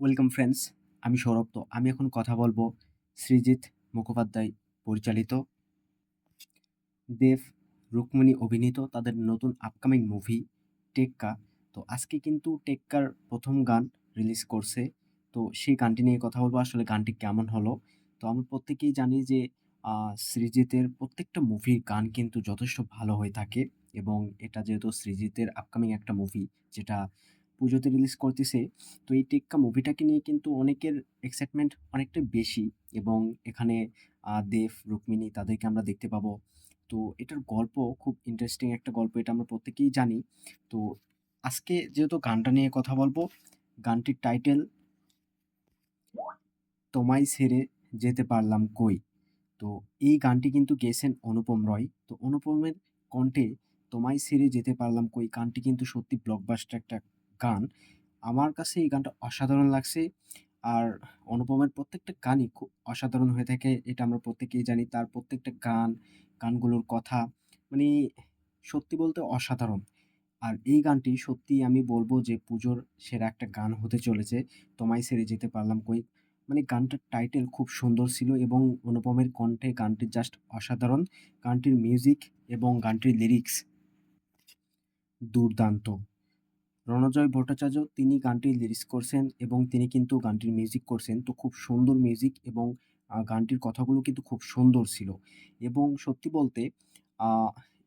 Welcome friends আমি সৌরভ, তো আমি এখন কথা বলব সৃজিত মুখোপাধ্যায় পরিচালিত। দেব রুক্মিণী অভিনীত তাদের নতুন আপকামিং মুভি টেক্কা। তো আজকে কিন্তু টেক্কার প্রথম গান রিলিজ করছে। তো সেই গানটি নিয়ে কথা বলব, আসলে গানটি কেমন হলো? তো আমরা প্রত্যেকেই জানি যে সৃজিতের প্রত্যেকটা মুভির গান কিন্তু যথেষ্ট ভালো হয়ে থাকে এবং এটা যেহেতু সৃজিতের আপকামিং একটা মুভি যেটা পুজোতে রিলিজ করতেছে। তো এই টেক্কা মুভিটাকে নিয়ে কিন্তু অনেকের এক্সাইটমেন্ট অনেকটা বেশি এবং এখানে দেব, রুক্মিণী তাদেরকে আমরা দেখতে পাবো। তো এটার গল্প খুব ইন্টারেস্টিং একটা গল্প, এটা আমরা প্রত্যেকেই জানি। তো আজকে যেহেতু গানটা নিয়ে কথা বলব, গানটির টাইটেল তোমায় ছেড়ে যেতে পারলাম কই? তো এই গানটি কিন্তু গেয়েছেন অনুপম রয়। তো অনুপমের কণ্ঠে তোমায় ছেড়ে যেতে পারলাম কই? গানটি কিন্তু সত্যি ব্লকবাস্টার একটা গান, আমার কাছে এই গানটা অসাধারণ লাগছে। আর অনুপমের প্রত্যেকটা গানই খুব অসাধারণ হয়ে থাকে, এটা আমরা প্রত্যেকেই জানি। তার প্রত্যেকটা গান, গানগুলোর কথা মানে সত্যি বলতে অসাধারণ। আর এই গানটি সত্যিই আমি বলব যে, পুজোর সেরা একটা গান হতে চলেছে। তোমায় সেরে যেতে পারলাম কই। মানে গানটার টাইটেল খুব সুন্দর ছিল এবং অনুপমের কণ্ঠে গানটি জাস্ট অসাধারণ। গানটির মিউজিক এবং গানটির লিরিক্স দুর্দান্ত। রণজয় ভট্টাচার্য, তিনি গানটির লিরিক্স করছেন এবং তিনি কিন্তু গানটির মিউজিক করছেন। তো খুব সুন্দর মিউজিক এবং গানটির কথাগুলো কিন্তু খুব সুন্দর ছিল। এবং সত্যি বলতে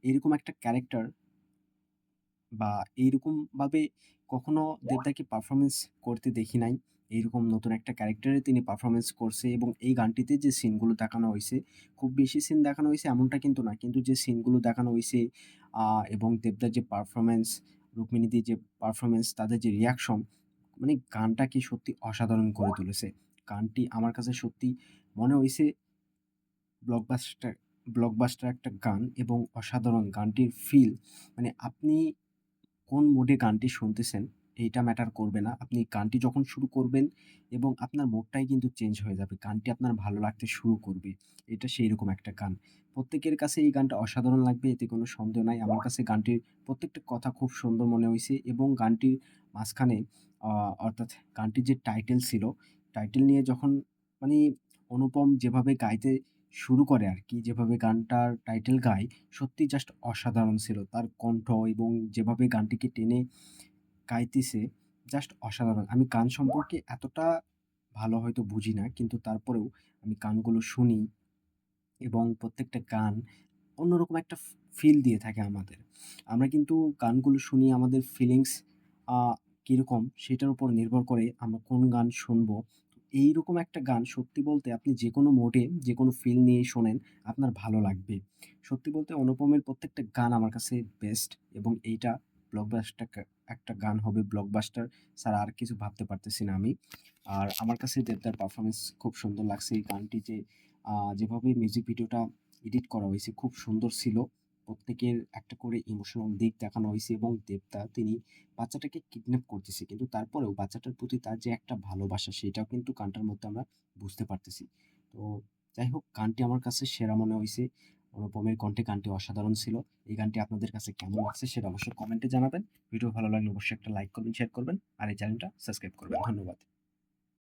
এরকম একটা ক্যারেক্টার বা এইরকমভাবে কখনো দেবদাকে পারফরমেন্স করতে দেখি নাই। এইরকম নতুন একটা ক্যারেক্টারে তিনি পারফরমেন্স করছে এবং এই গানটিতে যে সিনগুলো দেখানো হয়েছে, খুব বেশি সিন দেখানো হয়েছে এমনটা কিন্তু না। কিন্তু যে সিনগুলো দেখানো হয়েছে এবং দেবদার যে পারফরমেন্স রুক্মিণীদের যে পারফরমেন্স তাদের যে রিয়াকশন মানে গানটাকে সত্যি অসাধারণ করে তুলেছে। গানটি আমার কাছে সত্যি মনে হয়েছে ব্লকবাস্টার ব্লকবাস্টার একটা গান এবং অসাধারণ গানটির ফিল মানে আপনি কোন মুডে গানটি শুনতেছেন এইটা ম্যাটার করবে না। আপনি গানটি যখন শুরু করবেন এবং আপনার মুডটাই কিন্তু চেঞ্জ হয়ে যাবে। গানটি আপনার ভালো লাগতে শুরু করবে। এটা সেই রকম একটা গান। প্রত্যেকের কাছে এই গানটা অসাধারণ লাগবে এতে কোনো সন্দেহ নাই। আমার কাছে গানটির প্রত্যেকটা কথা খুব সুন্দর মনে হয়েছে এবং গানটির মাঝখানে অর্থাৎ গানটির যে টাইটেল ছিল, টাইটেল নিয়ে যখন মানে অনুপম যেভাবে গাইতে শুরু করে আর কি যেভাবে গানটার টাইটেল গায় সত্যি জাস্ট অসাধারণ ছিল। তার কণ্ঠ এবং যেভাবে গানটিকে টেনে গাইতেছে জাস্ট অসাধারণ। আমি গান সম্পর্কে এতটা ভালো হয়তো বুঝি না। কিন্তু তারপরেও আমি গানগুলো শুনি এবং প্রত্যেকটা গান অন্যরকম একটা ফিল দিয়ে থাকে আমাদের। আমরা কিন্তু গানগুলো শুনি, আমাদের ফিলিংস কীরকম সেটার উপর নির্ভর করে আমরা কোন গান শুনব। এইরকম একটা গান সত্যি বলতে আপনি যে কোনো মোডে যে কোনো ফিল নিয়ে শোনেন, আপনার ভালো লাগবে। সত্যি বলতে অনুপমের প্রত্যেকটা গান আমার কাছে বেস্ট এবং এইটা ব্লকবাস্টার একটা গান হবে ব্লকবাস্টার ছাড়া আর কিছু ভাবতে পারতেছি না আমি। আর আমার কাছে দেবদার পারফরমেন্স খুব সুন্দর লাগছে। এই গানটি যে যেভাবে মিউজিক ভিডিওটা এডিট করা হয়েছে, খুব সুন্দর ছিল। প্রত্যেকের একটা করে ইমোশনাল দিক দেখানো হয়েছে এবং দেবদা তিনি বাচ্চাটাকে কিডন্যাপ করতেছে। কিন্তু তারপরেও বাচ্চাটার প্রতি তার যে একটা ভালোবাসা, সেটাও কিন্তু গানটার মধ্যে আমরা বুঝতে পারতেছি। তো যাই হোক, গানটি আমার কাছে সেরা মনে হইছে। অনুপমের কণ্ঠে গানটি অসাধারণ ছিল। এই গানটি আপনাদের কাছে কেমন লাগছে সেটা অবশ্যই কমেন্টে জানাবেন। ভিডিও ভালো লাগলে অবশ্যই একটা লাইক করবেন, শেয়ার করবেন। আর এই চ্যানেলটা সাবস্ক্রাইব করবেন। ধন্যবাদ।